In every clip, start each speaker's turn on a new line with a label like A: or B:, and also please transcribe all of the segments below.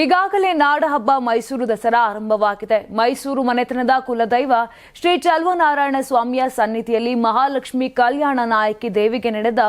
A: ಈಗಾಗಲೇ ನಾಡಹಬ್ಬ ಮೈಸೂರು ದಸರಾ ಆರಂಭವಾಗಿದೆ. ಮೈಸೂರು ಮನೆತನದ ಕುಲದೈವ ಶ್ರೀ ಚಲ್ವನಾರಾಯಣ ಸ್ವಾಮಿಯ ಸನ್ನಿಧಿಯಲ್ಲಿ ಮಹಾಲಕ್ಷ್ಮಿ ಕಲ್ಯಾಣ ನಾಯಕಿ ದೇವಿಗೆ ನಡೆದ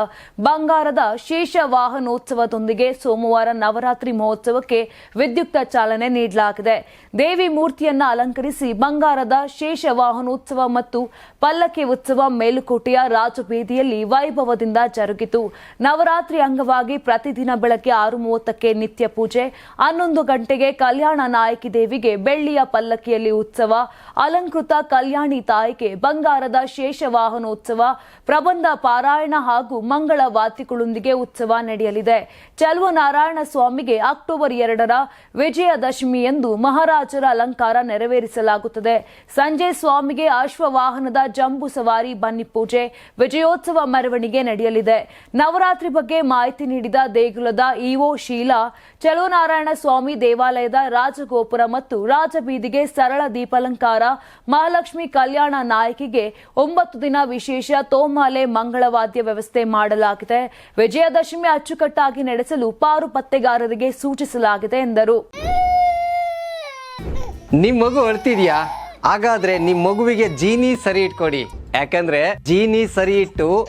A: ಬಂಗಾರದ ಶೇಷ ವಾಹನೋತ್ಸವದೊಂದಿಗೆ ಸೋಮವಾರ ನವರಾತ್ರಿ ಮಹೋತ್ಸವಕ್ಕೆ ವಿದ್ಯುಕ್ತ ಚಾಲನೆ ನೀಡಲಾಗಿದೆ. ದೇವಿ ಮೂರ್ತಿಯನ್ನ ಅಲಂಕರಿಸಿ ಬಂಗಾರದ ಶೇಷ ವಾಹನೋತ್ಸವ ಮತ್ತು ಪಲ್ಲಕ್ಕಿ ಉತ್ಸವ ಮೇಲುಕೋಟೆಯ ರಾಜಬೀದಿಯಲ್ಲಿ ವೈಭವದಿಂದ ಜರುಗಿತು. ನವರಾತ್ರಿ ಅಂಗವಾಗಿ ಪ್ರತಿದಿನ ಬೆಳಗ್ಗೆ ಆರು ಮೂವತ್ತಕ್ಕೆ ನಿತ್ಯ ಪೂಜೆ, ಹನ್ನೊಂದು ಗಂಟೆಗೆ ಕಲ್ಯಾಣ ನಾಯಕಿ ದೇವಿಗೆ ಬೆಳ್ಳಿಯ ಪಲ್ಲಕ್ಕಿಯಲ್ಲಿ ಉತ್ಸವ, ಅಲಂಕೃತ ಕಲ್ಯಾಣಿ ತಾಯಿಗೆ ಬಂಗಾರದ ಶೇಷವಾಹನೋತ್ಸವ, ಪ್ರಬಂಧ ಪಾರಾಯಣ ಹಾಗೂ ಮಂಗಳ ವಾತಿಗಳೊಂದಿಗೆ ಉತ್ಸವ ನಡೆಯಲಿದೆ. ಚಲುವ ನಾರಾಯಣ ಸ್ವಾಮಿಗೆ ಅಕ್ಟೋಬರ್ ಎರಡರ ವಿಜಯದಶಮಿಯಂದು ಮಹಾರಾಜರ ಅಲಂಕಾರ ನೆರವೇರಿಸಲಾಗುತ್ತದೆ. ಸಂಜೆ ಸ್ವಾಮಿಗೆ ಅಶ್ವವಾಹನದ ಜಂಬು ಸವಾರಿ, ಬನ್ನಿ ಪೂಜೆ, ವಿಜಯೋತ್ಸವ ಮೆರವಣಿಗೆ ನಡೆಯಲಿದೆ. ನವರಾತ್ರಿ ಬಗ್ಗೆ ಮಾಹಿತಿ ನೀಡಿದ ದೇಗುಲದ ಇಒ ಶೀಲಾ ಚಲುವನಾರಾಯಣ ಸ್ವಾಮಿ ದೇವಾಲಯದ ರಾಜಗೋಪುರ ಮತ್ತು ರಾಜಬೀದಿಗೆ ಸರಳ ದೀಪಾಲಂಕಾರ, ಮಹಾಲಕ್ಷ್ಮಿ ಕಲ್ಯಾಣ ನಾಯಕಿಗೆ ಒಂಬತ್ತು ದಿನ ವಿಶೇಷ ತೋಮಾಲೆ ಮಂಗಳವಾದ್ಯ ವ್ಯವಸ್ಥೆ ಮಾಡಲಾಗಿದೆ. ವಿಜಯದಶಮಿ ಅಚ್ಚುಕಟ್ಟಾಗಿ ನಡೆಸಲು ಪಾರು ಪತ್ತೆಗಾರರಿಗೆ ಸೂಚಿಸಲಾಗಿದೆ ಎಂದರು.
B: ನಿಮ್ ಮಗು ಅಳ್ತಿದ್ಯಾ? ಹಾಗಾದ್ರೆ ನಿಮ್ ಮಗುವಿಗೆ ಜೀನಿ ಸರಿ ಇಟ್ಕೊಡಿ. ಯಾಕಂದ್ರೆ ಜೀನಿ ಸರಿ ಇಟ್ಟು